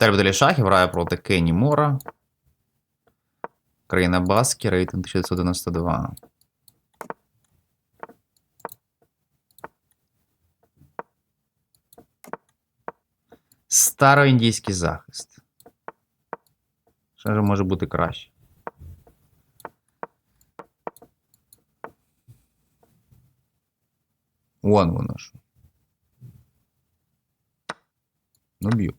Тербделі шахів грає проти Кенні Мора. Країна Баскі, рейтинг 1992. Староіндійський захист. Що ж може бути краще? Вон воно що. Ну, б'ю.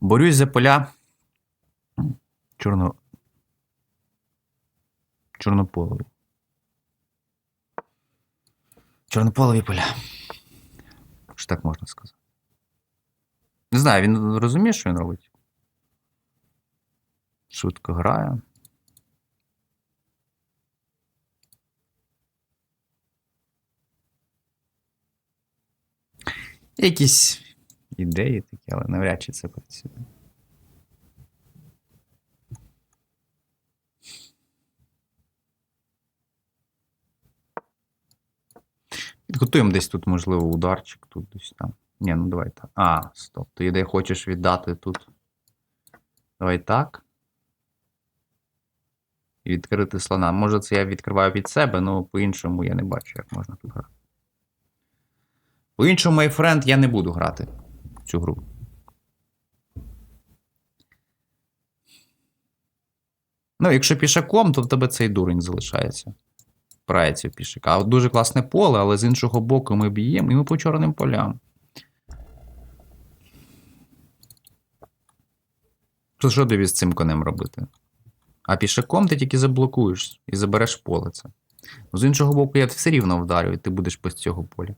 Борюсь за поля. Чорно. Чорнополові. Чорнополові поля. Що так можна сказати? Не знаю, він розуміє, що він робить. Швидко грає. Якісь ідеї такі, але навряд чи це працює. Підготуємо десь тут, можливо, ударчик, тут десь там. Ні, ну давай так. А, стоп. Ти де хочеш віддати тут. Давай так. І відкрити слона. Може, це я відкриваю під себе, але по-іншому я не бачу, як можна тут грати. По-іншому, мій френд, я не буду грати цю гру. Ну, якщо пішаком, то в тебе цей дурень залишається. Прається пішака. Дуже класне поле, але з іншого боку ми б'ємо і ми по чорним полям. То що тобі з цим конем робити? А пішаком ти тільки заблокуєш і забереш поле це. З іншого боку, я все рівно вдарю, і ти будеш без цього поля.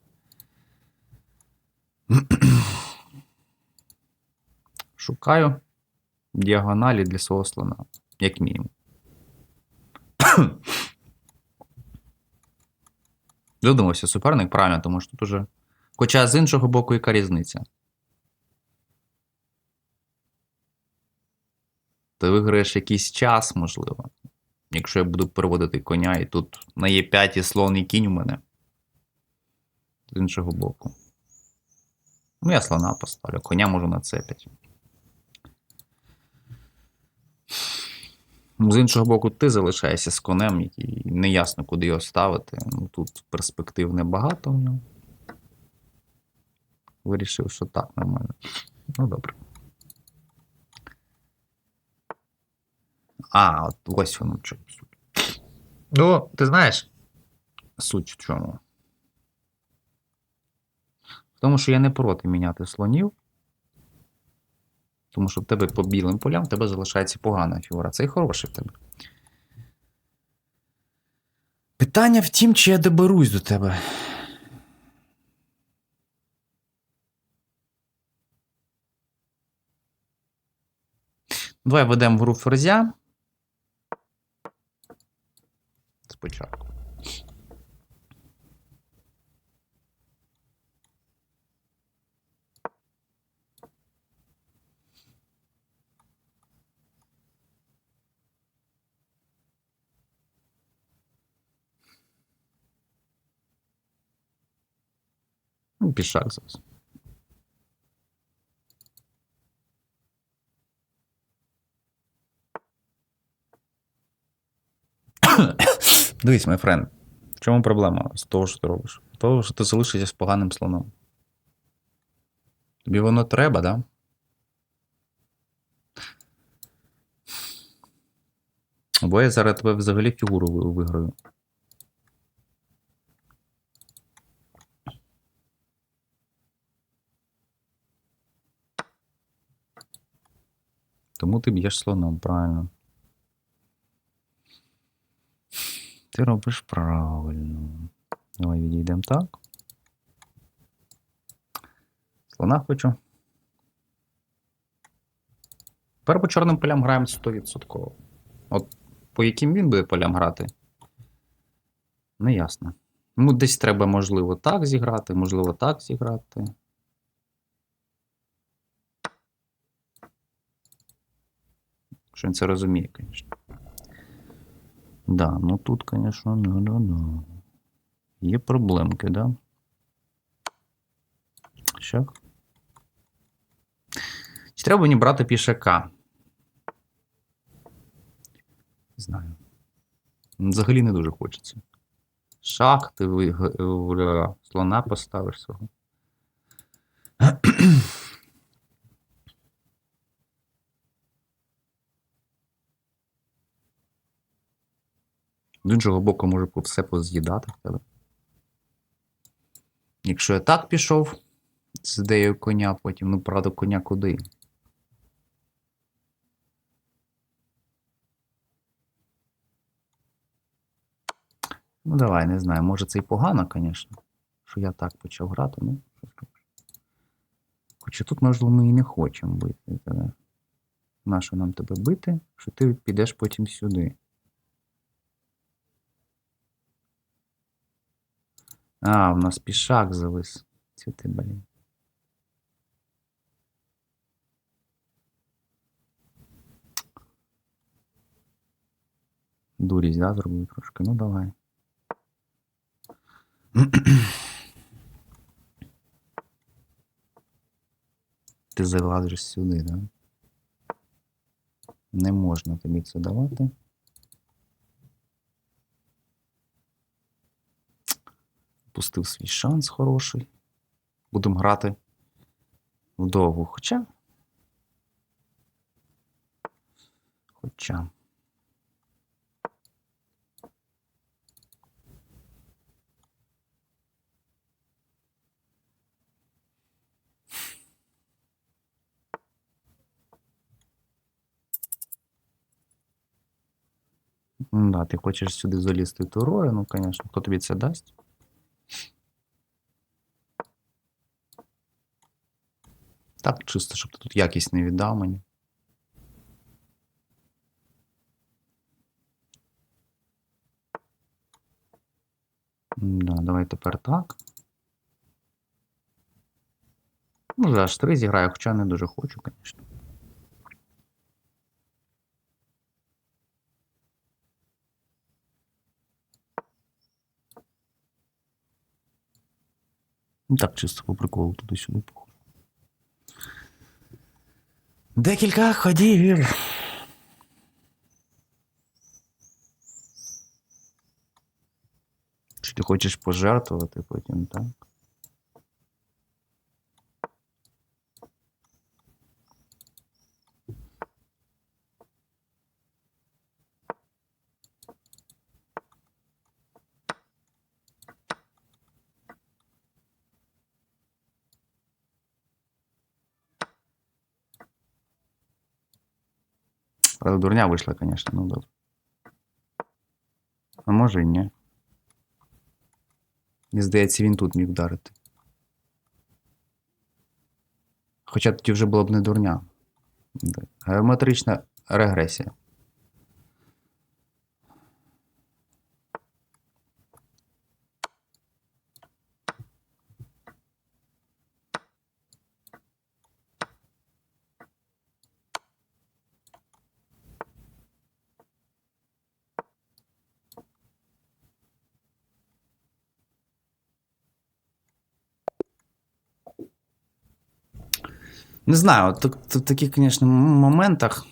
Шукаю діагоналі для свого слона, як мінімум. Задумався суперник правильно, тому що тут уже. Хоча з іншого боку, яка різниця? Ти виграєш якийсь час, можливо. Якщо я буду переводити коня, і тут на Е5 і слон і кінь у мене. З іншого боку. Ну, я слона поставлю, коня можу на С5. Ну, З іншого боку, ти залишаєшся з конем, який неясно, куди його ставити. Ну, тут перспектив небагато в нього. Вирішив, що так нормально. Ну, добре. А, от ось воно в чому суть. Ну, ти знаєш, суть в чому? В тому, що я не проти міняти слонів. Тому що в тебе по білим полям в тебе залишається погана фігура. Це і хороший в тебе. Питання в тім, чи я доберусь до тебе. Давай ведемо гру ферзя. Спочатку. Пішак зараз. Дивись, мій френд. В чому проблема з того, що ти робиш? З того, що ти залишишся з поганим слоном. Тобі воно треба, да? Бо я зараз тебе взагалі фігуру виграю. Тому ти б'єш слоном, правильно. Ти робиш правильно. Давай відійдемо так. Слона хочу. Тепер по чорним полям граємо 100%. От по яким він буде полям грати? Не ясно. Ну, десь треба, можливо, так зіграти, можливо, так зіграти. Що він це розуміє, звісно. Да, ну тут, звісно, да, да, да. Є проблемки, да? Що? Чи треба мені брати пішака? Не знаю. Взагалі не дуже хочеться. Шах, ти ви, г- в- слона поставиш свого. З іншого боку, може все поз'їдати в тебе. Якщо я так пішов з ідеєю коня, потім, ну, правда, коня куди? Ну, давай, не знаю. Може, це і погано, звісно, що я так почав грати, ну. Хоча тут, можливо, ми і не хочемо бити тебе. Нащо нам тебе бити, що ти підеш потім сюди. А, в нас пішак завис. Це ти, блін. Дурість, да, зробив трошки. Ну давай. Ти залазиш сюди, да? Не можна тобі це давати. Пустив свій шанс хороший. Будемо грати вдовго. Хоча. Хоча. Да, ти хочеш сюди залізти турою, ну, звісно, хто тобі це дасть? Так, чисто, щоб ти тут якість не віддав мені. Да, давай тепер так. Може, аж три зіграю, хоча не дуже хочу, звісно. Ну так, чисто по приколу туди-сюди Декілька ходів. Чи ти хочеш пожертвувати потім, так? Правда, дурня вийшла, звісно, ну добре. А може і ні. Мені здається, він тут міг вдарити. Хоча тоді вже була б не дурня. Геометрична регресія. Не знаю, в таких, звісно, моментах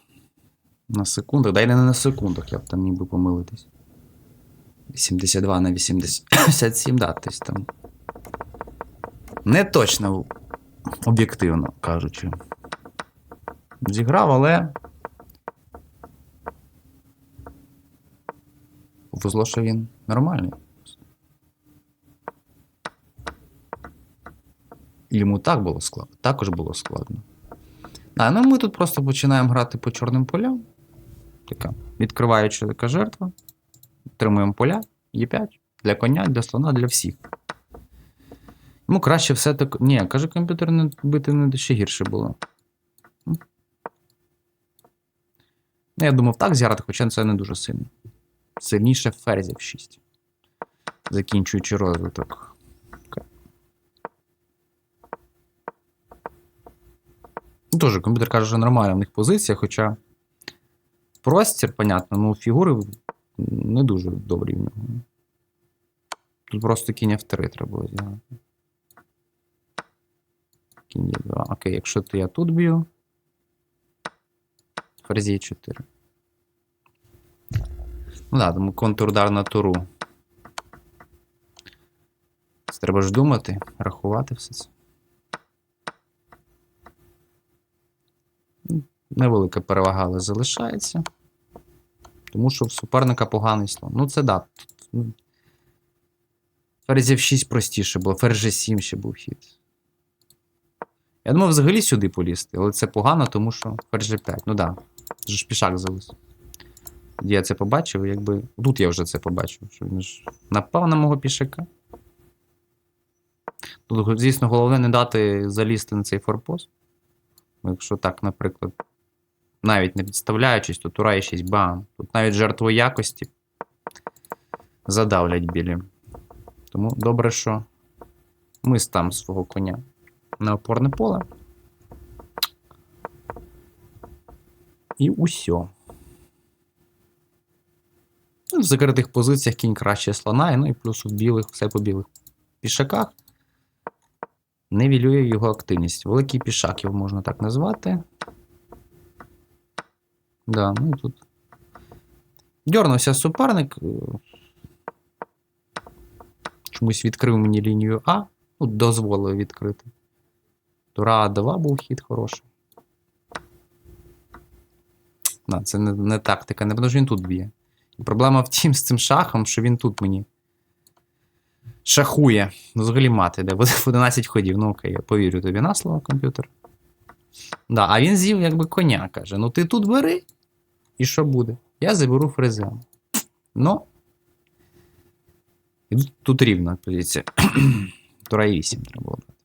на секундах, да й не на секундах, я б там міг би помилитись. 82 на 87, да, тобто там. Не точно об'єктивно кажучи. Зіграв, але. Повезло, що він нормальний. Йому так було складно, також було складно. А, ну ми тут просто починаємо грати по чорним полям. Така відкриваюча така жертва. Отримуємо поля, Е5 для коня, для слона, для всіх. Йому краще все так. Ні, каже, комп'ютер не бити не ще гірше було. Ну, я думав так зіграти, хоча це не дуже сильно. Сильніше ферзів 6. Закінчуючи розвиток. Ну, Тоже комп'ютер каже, що нормальна в них позиція, хоча простір, понятно, ну фігури не дуже добрі в нього. Тут просто кінь F3 треба було зіграти. Кінь Е2. Окей, якщо то я тут б'ю. Ферзі 4. Ну да, тому контрудар на туру. Треба ж думати, рахувати все це. Невелика перевага, але залишається. Тому що в суперника поганий слон. Ну, це да. ну, F6 простіше було, ферзь G7 ще був хід. Я думав взагалі сюди полізти, але це погано, тому що ферзь G5. Ну да, це ж пішак завис. Я це побачив, якби. Тут я вже це побачив, що він ж напав на мого пішака. Тут, звісно, головне не дати залізти на цей форпост. Якщо так, наприклад, навіть не підставляючись, то тура є 6 бам. Тут навіть жертву якості задавлять білі. Тому добре, що ми там свого коня на опорне поле. І усьо. Ну, В закритих позиціях кінь краще слона, ну і плюс в білих, все по білих пішаках. Невілює його активність. Великий пішак його можна так назвати. Да, ну тут. Дьорнувся суперник. е, Чомусь відкрив мені лінію А. Ну, дозволив відкрити. Тура А2 був хід хороший. Да, це не, не тактика, не тому що він тут б'є. Проблема в тім з цим шахом, що він тут мені шахує. Ну, Взагалі мати, де в 11 ходів. Ну окей, я повірю тобі на слово, комп'ютер. Да, а він з'їв якби коня, каже: ну ти тут бери, і що буде? Я заберу фрезем. Ну. Тут, рівна позиція. Тура і 8 треба було. брати.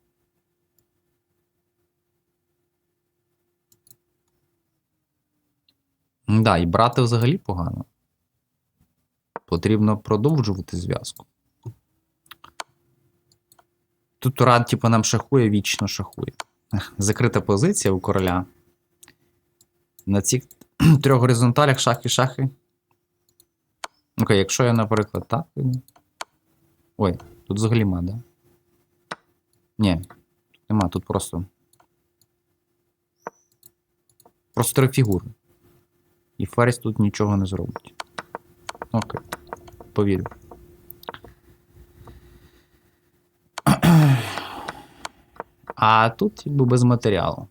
Да, і брати взагалі погано. Потрібно продовжувати зв'язку. Тут Туран, типу, нам шахує, вічно шахує. Закрита позиція у короля. На цих трьох горизонталях шахи-шахи. Окей, якщо я, наприклад, так. Ой, тут взагалі ма, да? Ні, тут нема, тут просто. Просто три фігури. І ферзь тут нічого не зробить. Окей. Повірю. А тут якби без матеріалу.